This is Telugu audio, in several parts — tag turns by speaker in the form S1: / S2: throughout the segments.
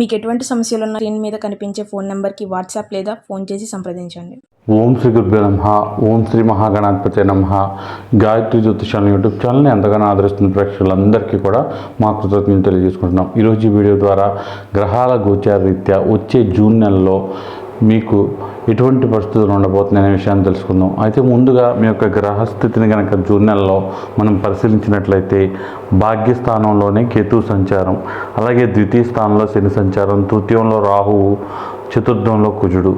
S1: మీకు ఎటువంటి సమస్యలు ఉన్న స్క్రీన్ మీద కనిపించే ఫోన్ నెంబర్కి వాట్సాప్ లేదా ఫోన్ చేసి సంప్రదించండి.
S2: ఓం శ్రీ గురుభ్యో నమ ఓం శ్రీ మహాగణాధిపతి నమ. గాయత్రి జ్యోతిషాల యూట్యూబ్ ఛానల్ని ఎంతగానో ఆదరిస్తున్న ప్రేక్షకులందరికీ కూడా మా కృతజ్ఞతలు తెలియజేసుకుంటున్నాం. ఈరోజు ఈ వీడియో ద్వారా గ్రహాల గోచార రీత్యా వచ్చే జూన్ నెలలో మీకు ఎటువంటి పరిస్థితులు ఉండబోతున్నాయనే విషయాన్ని తెలుసుకుందాం. అయితే ముందుగా మీ యొక్క గ్రహస్థితిని కనుక జూన్ నెలలో మనం పరిశీలించినట్లయితే భాగ్యస్థానంలోనే కేతు సంచారం అలాగే ద్వితీయ స్థానంలో శని సంచారం తృతీయంలో రాహువు చతుర్థంలో కుజుడు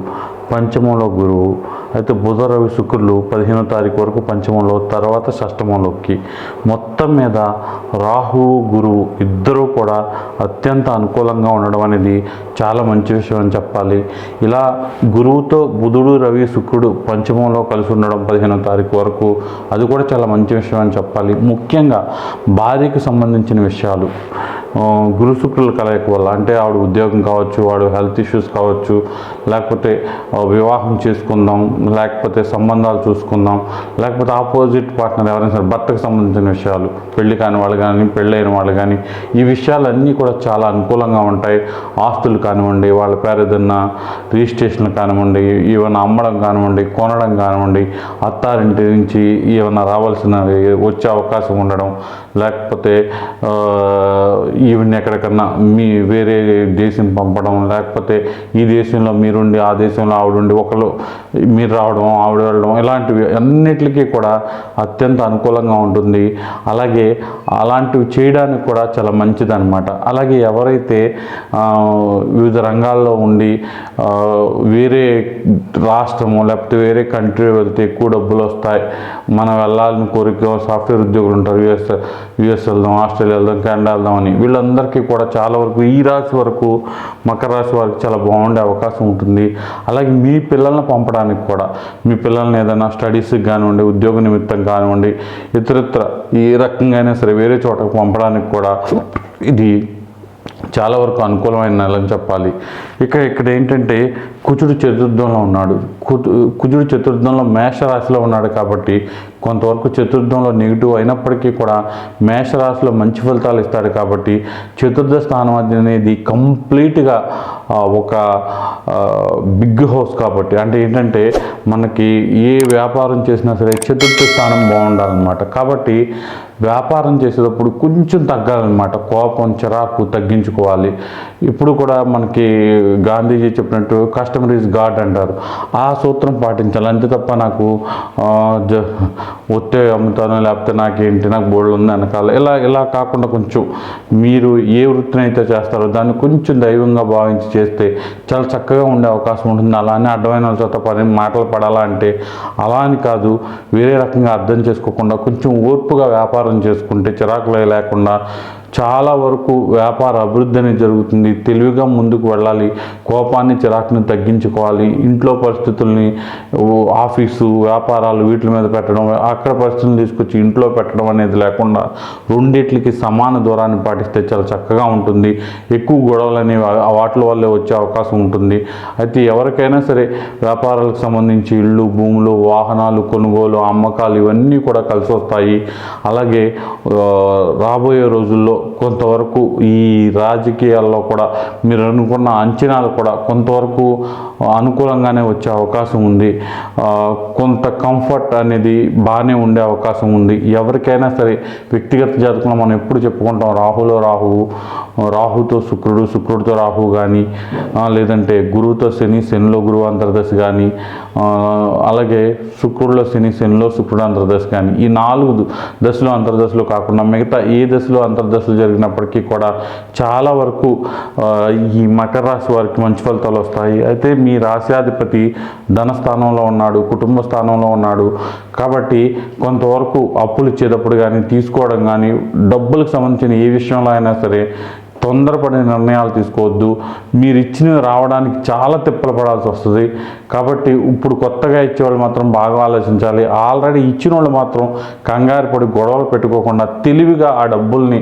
S2: పంచమంలో గురువు అయితే బుధ రవి శుక్రులు పదిహేనో తారీఖు వరకు పంచమంలో తర్వాత షష్టమంలోకి. మొత్తం మీద రాహువు గురువు ఇద్దరూ కూడా అత్యంత అనుకూలంగా ఉండడం అనేది చాలా మంచి విషయం అని చెప్పాలి. ఇలా గురువుతో బుధుడు రవి శుక్రుడు పంచమంలో కలిసి ఉండడం పదిహేనో తారీఖు వరకు అది కూడా చాలా మంచి విషయం అని చెప్పాలి. ముఖ్యంగా భార్యకు సంబంధించిన విషయాలు. గురు శుక్రుల కలయిక వల్ల అంటే ఆవిడ ఉద్యోగం కావచ్చు వాడు హెల్త్ ఇష్యూస్ కావచ్చు లేకపోతే వివాహం చేసుకుందాం లేకపోతే సంబంధాలు చూసుకుందాం లేకపోతే ఆపోజిట్ పార్ట్నర్ ఎవరైనా సరే భర్తకు సంబంధించిన విషయాలు పెళ్ళి కాని వాళ్ళకి కానీ పెళ్ళైన వాళ్ళు కానీ ఈ విషయాలన్నీ కూడా చాలా అనుకూలంగా ఉంటాయి. ఆస్తులు కానివ్వండి వాళ్ళ పేరు ఏదన్నా రిజిస్ట్రేషన్ కానివ్వండి ఏమైనా అమ్మడం కానివ్వండి కొనడం కానివ్వండి అత్తారింటి నుంచి ఏమైనా రావాల్సిన వచ్చే అవకాశం ఉండడం లేకపోతే ఈవెన్ ఎక్కడికన్నా మీ వేరే దేశం పంపడం లేకపోతే ఈ దేశంలో మీరుండి ఆ దేశంలో ఆవిడుండి ఒకళ్ళు మీరు రావడం ఆవిడ వెళ్ళడం ఇలాంటివి అన్నిటికీ కూడా అత్యంత అనుకూలంగా ఉంటుంది. అలాగే అలాంటివి చేయడానికి కూడా చాలా మంచిదన్నమాట. అలాగే ఎవరైతే వివిధ రంగాల్లో ఉండి వేరే రాష్ట్రము లేకపోతే వేరే కంట్రీ వెళ్తే ఎక్కువ డబ్బులు వస్తాయి. మనం వెళ్ళాలని కోరిక సాఫ్ట్వేర్ ఉద్యోగులు ఉంటారు యుఎస్ యుఎస్ వెళ్దాం ఆస్ట్రేలియా వెళ్దాం కెనడా వెళ్దాం అని. వీళ్ళందరికీ కూడా చాలా వరకు ఈ రాశి వరకు మకర రాశి వారికి చాలా బాగుండే అవకాశం ఉంటుంది. అలాగే మీ పిల్లల్ని పంపడానికి కూడా మీ పిల్లల్ని ఏదైనా స్టడీస్కి కానివ్వండి ఉద్యోగ నిమిత్తం కానివ్వండి ఇతరత్ర ఏ రకంగా అయినా సరే వేరే చోటకు పంపడానికి కూడా ఇది చాలా వరకు అనుకూలమైన నెల అని చెప్పాలి. ఇక ఇక్కడ ఏంటంటే కుజుడు చతుర్థంలో ఉన్నాడు. కుజుడు చతుర్థంలో మేషరాశిలో ఉన్నాడు కాబట్టి కొంతవరకు చతుర్థంలో నెగిటివ్ అయినప్పటికీ కూడా మేషరాశిలో మంచి ఫలితాలు ఇస్తాడు కాబట్టి చతుర్థ స్థానం అనేది కంప్లీట్గా ఒక బిగ్ హౌస్ కాబట్టి. అంటే ఏంటంటే మనకి ఏ వ్యాపారం చేసినా సరే చతుర్థ స్థానం బాగుండాలన్నమాట. కాబట్టి వ్యాపారం చేసేటప్పుడు కొంచెం తగ్గాలన్నమాట. కోపం చిరాకు తగ్గించుకోవాలి. ఇప్పుడు కూడా మనకి గాంధీజీ చెప్పినట్టు కస్టమర్ ఈజ్ గాడ్ అంటారు. ఆ సూత్రం పాటించాలి. అంతే తప్ప నాకు ఆ, ఒత్తే అమ్ముతాను లేకపోతే నాకేంటి నాకు బోర్డు ఉంది వెనకాల. ఇలా ఇలా కాకుండా కొంచెం మీరు ఏ వృత్తిని అయితే చేస్తారో దాన్ని కొంచెం దైవంగా భావించి చేస్తే చాలా చక్కగా ఉండే అవకాశం ఉంటుంది. అలానే అడ్డమైన వాళ్ళ చేత పని మాటలు పడాలా అంటే అలా అని కాదు. వేరే రకంగా అర్థం చేసుకోకుండా కొంచెం ఓర్పుగా వ్యాపారం చేసుకుంటే చిరాకులు లేకుండా చాలా వరకు వ్యాపార అభివృద్ధి అనేది జరుగుతుంది. తెలివిగా ముందుకు వెళ్ళాలి. కోపాన్ని చిరాకుని తగ్గించుకోవాలి. ఇంట్లో పరిస్థితుల్ని ఆఫీసు వ్యాపారాలు వీటి మీద పెట్టడం అక్కడ పరిస్థితులు తీసుకొచ్చి ఇంట్లో పెట్టడం అనేది లేకుండా రెండిట్లకి సమాన దూరాన్ని పాటిస్తే చాలా చక్కగా ఉంటుంది. ఎక్కువ గొడవలు అనేవి వాటి వల్లే వచ్చే అవకాశం ఉంటుంది. అయితే ఎవరికైనా సరే వ్యాపారాలకు సంబంధించి ఇళ్ళు భూములు వాహనాలు కొనుగోలు అమ్మకాలు ఇవన్నీ కూడా కలిసి వస్తాయి అలాగే రాబోయే రోజుల్లో కొంతవరకు ఈ రాజకీయాల్లో కూడా మీరు అనుకున్న అంచనాలు కూడా కొంతవరకు అనుకూలంగానే వచ్చే అవకాశం ఉంది. కొంత కంఫర్ట్ అనేది బాగానే ఉండే అవకాశం ఉంది. ఎవరికైనా సరే వ్యక్తిగత జాతకంలో మనం ఎప్పుడు చెప్పుకుంటాం రాహులో రాహువు రాహుతో శుక్రుడు శుక్రుడితో రాహు కానీ లేదంటే గురువుతో శని శనిలో గురువు అంతర్దశ కానీ అలాగే శుక్రుడిలో శని శనిలో శుక్రుడు అంతర్దశ కానీ ఈ నాలుగు దశలో దశలు అంతర్దశలు కాకుండా మిగతా ఏ దశలో అంతర్దశలు జరిగినప్పటికీ కూడా చాలా వరకు ఈ మకర రాశి వారికి మంచి ఫలితాలు వస్తాయి. అయితే మీ రాశ్యాధిపతి ధనస్థానంలో ఉన్నాడు కుటుంబ స్థానంలో ఉన్నాడు. కాబట్టి కొంతవరకు అప్పులు ఇచ్చేటప్పుడు కానీ తీసుకోవడం కానీ డబ్బులకు సంబంధించిన ఏ విషయంలో అయినా సరే తొందరపడే నిర్ణయాలు తీసుకోవద్దు. మీరు ఇచ్చినవి రావడానికి చాలా తిప్పలు పడాల్సి వస్తుంది. కాబట్టి ఇప్పుడు కొత్తగా ఇచ్చేవాళ్ళు మాత్రం బాగా ఆలోచించాలి. ఆల్రెడీ ఇచ్చిన వాళ్ళు మాత్రం కంగారు పడి గొడవలు పెట్టుకోకుండా తెలివిగా ఆ డబ్బుల్ని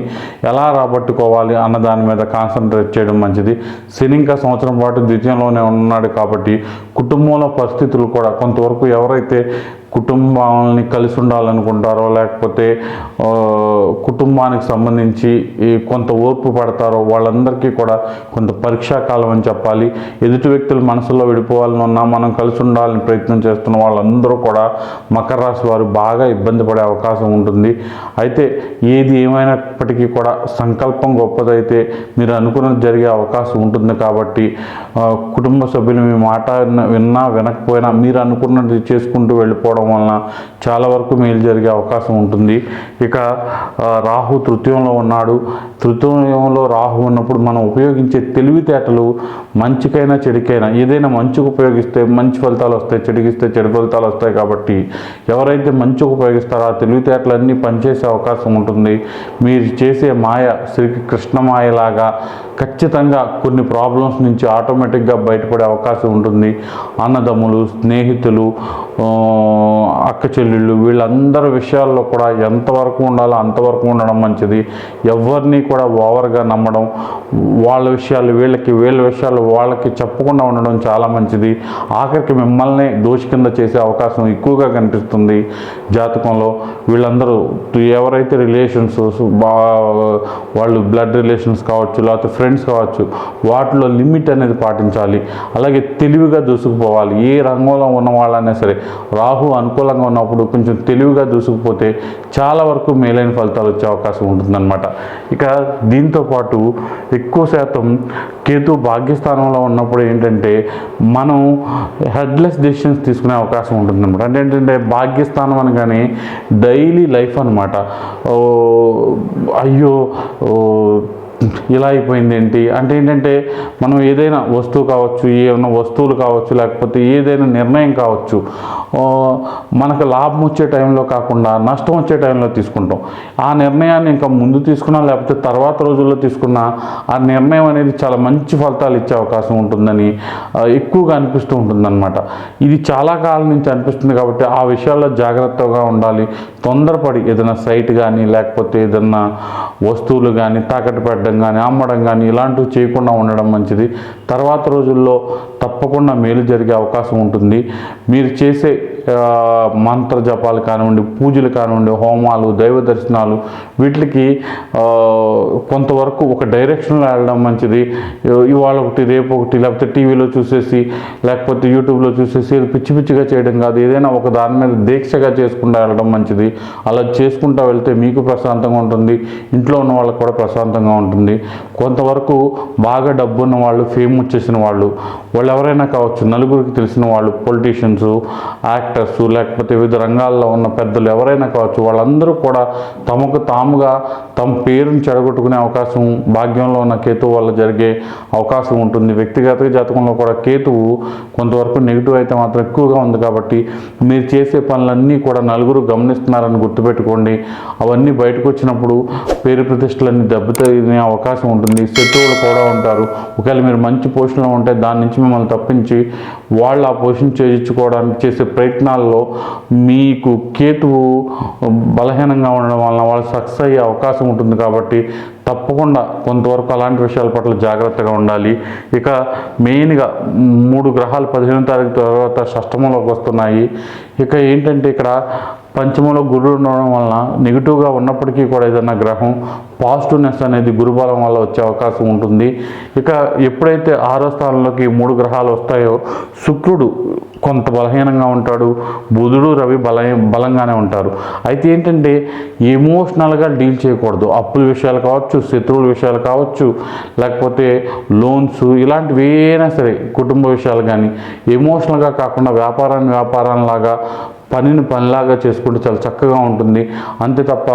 S2: ఎలా రాబట్టుకోవాలి అన్న దాని మీద కాన్సన్ట్రేట్ చేయడం మంచిది. శని ఇంకా సంవత్సరం పాటు ద్వితీయంలోనే ఉన్నాడు కాబట్టి కుటుంబంలో పరిస్థితులు కూడా కొంతవరకు ఎవరైతే కుటుంబాలని కలిసి ఉండాలనుకుంటారో లేకపోతే కుటుంబానికి సంబంధించి కొంత ఓర్పు పడతారో వాళ్ళందరికీ కూడా కొంత పరీక్షా కాలం అని చెప్పాలి. ఎదుటి వ్యక్తులు మనసులో విడిపోవాలని ఉన్నా మనం కలిసి ఉండాలని ప్రయత్నం చేస్తున్న వాళ్ళందరూ కూడా మకర రాశి వారు బాగా ఇబ్బంది పడే అవకాశం ఉంటుంది. అయితే ఏది ఏమైనప్పటికీ కూడా సంకల్పం గొప్పదైతే మీరు అనుకున్నది జరిగే అవకాశం ఉంటుంది కాబట్టి కుటుంబ సభ్యులు మీ మాట విన్నా వినకపోయినా మీరు అనుకున్నది చేసుకుంటూ వెళ్ళిపోవడం వలన చాలా వరకు మేలు జరిగే అవకాశం ఉంటుంది. ఇక రాహు తృతీయంలో ఉన్నాడు. తృతీయంలో రాహు ఉన్నప్పుడు మనం ఉపయోగించే తెలివితేటలు మంచికైనా చెడుకైనా ఏదైనా మంచికి ఉపయోగిస్తే మంచి ఫలితాలు వస్తాయి చెడిగిస్తే చెడు ఫలితాలు వస్తాయి కాబట్టి ఎవరైతే మంచికి ఉపయోగిస్తారో ఆ తెలివితేటలన్నీ పనిచేసే అవకాశం ఉంటుంది. మీరు చేసే మాయ శ్రీ కృష్ణ మాయలాగా ఖచ్చితంగా కొన్ని ప్రాబ్లమ్స్ నుంచి ఆటోమేటిక్గా బయటపడే అవకాశం ఉంటుంది. అన్నదమ్ములు స్నేహితులు అక్క చెల్లెళ్ళు వీళ్ళందరి విషయాల్లో కూడా ఎంతవరకు ఉండాలో అంతవరకు ఉండడం మంచిది. ఎవరిని కూడా ఓవర్గా నమ్మడం వాళ్ళ విషయాలు వీళ్ళకి వీళ్ళ విషయాలు వాళ్ళకి చెప్పకుండా ఉండడం చాలా మంచిది. ఆఖరికి మిమ్మల్ని దోషి కింద చేసే అవకాశం ఎక్కువగా కనిపిస్తుంది జాతకంలో. వీళ్ళందరూ ఎవరైతే రిలేషన్స్ బా వాళ్ళు బ్లడ్ రిలేషన్స్ కావచ్చు లేకపోతే ఫ్రెండ్స్ కావచ్చు వాటిలో లిమిట్ అనేది పాటించాలి. అలాగే తెలివిగా దూసుకుపోవాలి. ఏ రంగంలో ఉన్న వాళ్ళైనా సరే రాహు అనుకూలంగా ఉన్నప్పుడు కొంచెం తెలివిగా దూసుకుపోతే చాలా వరకు మేలైన ఫలితాలు వచ్చే అవకాశం ఉంటుందన్నమాట. ఇక దీంతో పాటు ఎక్కువ శాతం కేతు భాగ్యస్థానంలో ఉన్నప్పుడు ఏంటంటే మనం హెడ్లెస్ డెసిషన్స్ తీసుకునే అవకాశం ఉంటుందన్నమాట. అంటే ఏంటంటే భాగ్యస్థానం అనగానే డైలీ లైఫ్ అనమాట అయ్యో ఇలా అయిపోయింది ఏంటి? అంటే ఏంటంటే మనం ఏదైనా వస్తువు కావచ్చు ఏమైనా వస్తువులు కావచ్చు లేకపోతే ఏదైనా నిర్ణయం కావచ్చు మనకు లాభం వచ్చే టైంలో కాకుండా నష్టం వచ్చే టైంలో తీసుకుంటాం. ఆ నిర్ణయాన్ని ఇంకా ముందు తీసుకున్నా లేకపోతే తర్వాత రోజుల్లో తీసుకున్నా ఆ నిర్ణయం అనేది చాలా మంచి ఫలితాలు ఇచ్చే అవకాశం ఉంటుందని ఎక్కువగా అనిపిస్తూ ఉంటుందన్నమాట. ఇది చాలా కాలం నుంచి అనిపిస్తుంది కాబట్టి ఆ విషయాల్లో జాగ్రత్తగా ఉండాలి. తొందరపడి ఏదైనా సైట్ కానీ లేకపోతే ఏదైనా వస్తువులు కానీ తాకట్టు పెట్టడం కానీ అమ్మడం కానీ ఇలాంటివి చేయకుండా ఉండడం మంచిది. తర్వాత రోజుల్లో తప్పకుండా మేలు జరిగే అవకాశం ఉంటుంది. మీరు చేసే మంత్ర జపాలు కానివ్వండి పూజలు కానివ్వండి హోమాలు దైవ దర్శనాలు వీటికి కొంతవరకు ఒక డైరెక్షన్లో వెళ్ళడం మంచిది. ఇవాళ ఒకటి రేపు ఒకటి లేకపోతే టీవీలో చూసేసి లేకపోతే యూట్యూబ్లో చూసేసి పిచ్చి పిచ్చిగా చేయడం కాదు. ఏదైనా ఒక దాని మీద దీక్షగా చేసుకుంటూ వెళ్ళడం మంచిది. అలా చేసుకుంటూ వెళ్తే మీకు ప్రశాంతంగా ఉంటుంది. ఇంట్లో ఉన్న వాళ్ళకి కూడా ప్రశాంతంగా ఉంటుంది. కొంతవరకు బాగా డబ్బు ఉన్న వాళ్ళు ఫేమ్ వచ్చేసిన వాళ్ళు వాళ్ళు ఎవరైనా కావచ్చు నలుగురికి తెలిసిన వాళ్ళు పొలిటీషియన్స్ యాక్టర్స్ లేకపోతే వివిధ రంగాల్లో ఉన్న పెద్దలు ఎవరైనా కావచ్చు వాళ్ళందరూ కూడా తమకు తాముగా తమ పేరుని చెడగొట్టుకునే అవకాశం భాగ్యంలో ఉన్న కేతువు వల్ల జరిగే అవకాశం ఉంటుంది. వ్యక్తిగత జాతకంలో కూడా కేతువు కొంతవరకు నెగిటివ్ అయితే మాత్రం ఎక్కువగా ఉంది కాబట్టి మీరు చేసే పనులన్నీ కూడా నలుగురు గమనిస్తున్నారని గుర్తుపెట్టుకోండి. అవన్నీ బయటకు వచ్చినప్పుడు పేరు ప్రతిష్టలన్నీ దెబ్బతినే అవకాశం ఉంటుంది. శత్రువులు కూడా ఉంటారు. ఒకవేళ మీరు మంచి పోషణలో ఉంటే దాని నుంచి మిమ్మల్ని తప్పించి వాళ్ళు ఆ పొజిషన్ చేయించుకోవడానికి చేసే ప్రయత్నాల్లో మీకు కేతువు బలహీనంగా ఉండడం వలన వాళ్ళు సక్సెస్ అయ్యే అవకాశం ఉంటుంది కాబట్టి తప్పకుండా కొంతవరకు అలాంటి విషయాల పట్ల జాగ్రత్తగా ఉండాలి. ఇక మెయిన్గా మూడు గ్రహాలు పదిహేను తారీఖు తర్వాత షష్టమంలోకి వస్తున్నాయి. ఇక ఏంటంటే ఇక్కడ పంచమంలో గురుడు ఉండడం వలన నెగిటివ్గా ఉన్నప్పటికీ కూడా ఏదైనా గ్రహం పాజిటివ్నెస్ అనేది గురుబలం వల్ల వచ్చే అవకాశం ఉంటుంది. ఇక ఎప్పుడైతే ఆరో స్థానంలోకి మూడు గ్రహాలు వస్తాయో శుక్రుడు కొంత బలహీనంగా ఉంటాడు బుధుడు రవి బల బలంగానే ఉంటారు. అయితే ఏంటంటే ఎమోషనల్గా డీల్ చేయకూడదు. అప్పుల విషయాలు కావచ్చు శత్రువుల విషయాలు కావచ్చు లేకపోతే లోన్స్ ఇలాంటివి ఏమైనా సరే కుటుంబ విషయాలు కానీ ఎమోషనల్గా కాకుండా వ్యాపారాన్ని వ్యాపారంలాగా పనిని పనిలాగా చేసుకుంటే చాలా చక్కగా ఉంటుంది. అంతే తప్ప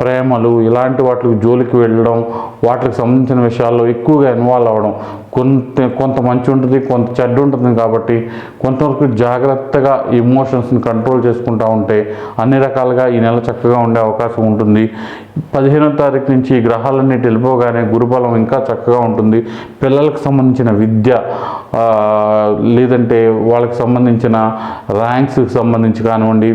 S2: ప్రేమలు ఇలాంటి వాటికి జోలికి వెళ్ళడం వాటికి సంబంధించిన విషయాల్లో ఎక్కువగా ఇన్వాల్వ్ అవ్వడం కొంత కొంత మంచి ఉంటుంది కొంత చెడ్డ ఉంటుంది కాబట్టి కొంతవరకు జాగ్రత్తగా ఎమోషన్స్ని కంట్రోల్ చేసుకుంటూ ఉంటే అన్ని రకాలుగా ఈ నెల చక్కగా ఉండే అవకాశం ఉంటుంది. పదిహేనో తారీఖు నుంచి ఈ గ్రహాలన్నీ వెళ్ళిపోగానే గురుబలం ఇంకా చక్కగా ఉంటుంది. పిల్లలకు సంబంధించిన విద్య లేదంటే వాళ్ళకి సంబంధించిన ర్యాంక్స్కి సంబంధించి కానివ్వండి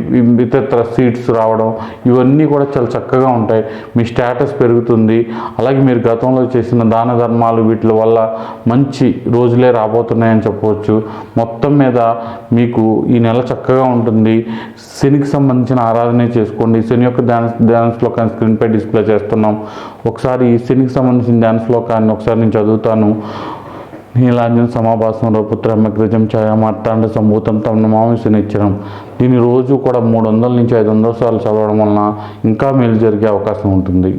S2: ఇతర సీట్స్ రావడం ఇవన్నీ కూడా చాలా చక్కగా ఉంటాయి. మీ స్టేటస్ పెరుగుతుంది. అలాగే మీరు గతంలో చేసిన దాన ధర్మాలు వీటి వల్ల మంచి రోజులే రాబోతున్నాయని చెప్పవచ్చు. మొత్తం మీద మీకు ఈ నెల చక్కగా ఉంటుంది. శనికి సంబంధించిన ఆరాధనే చేసుకోండి. శని యొక్క ధ్యాన ధ్యాన శ్లోకాన్ని స్క్రీన్పై డిస్ప్లే చేస్తున్నాం. ఒకసారి శనికి సంబంధించిన ధ్యాన శ్లోకాన్ని ఒకసారి నేను చదువుతాను. నీలాంజన సమాభాసంలో పుత్రమగ్రజం ఛాయ మార్తాండ సంభూతం తమను నమామి శనిచ్చరం దీని రోజు కూడా మూడు వందల నుంచి ఐదు వందల సార్లు చదవడం వలన ఇంకా మేలు జరిగే అవకాశం ఉంటుంది.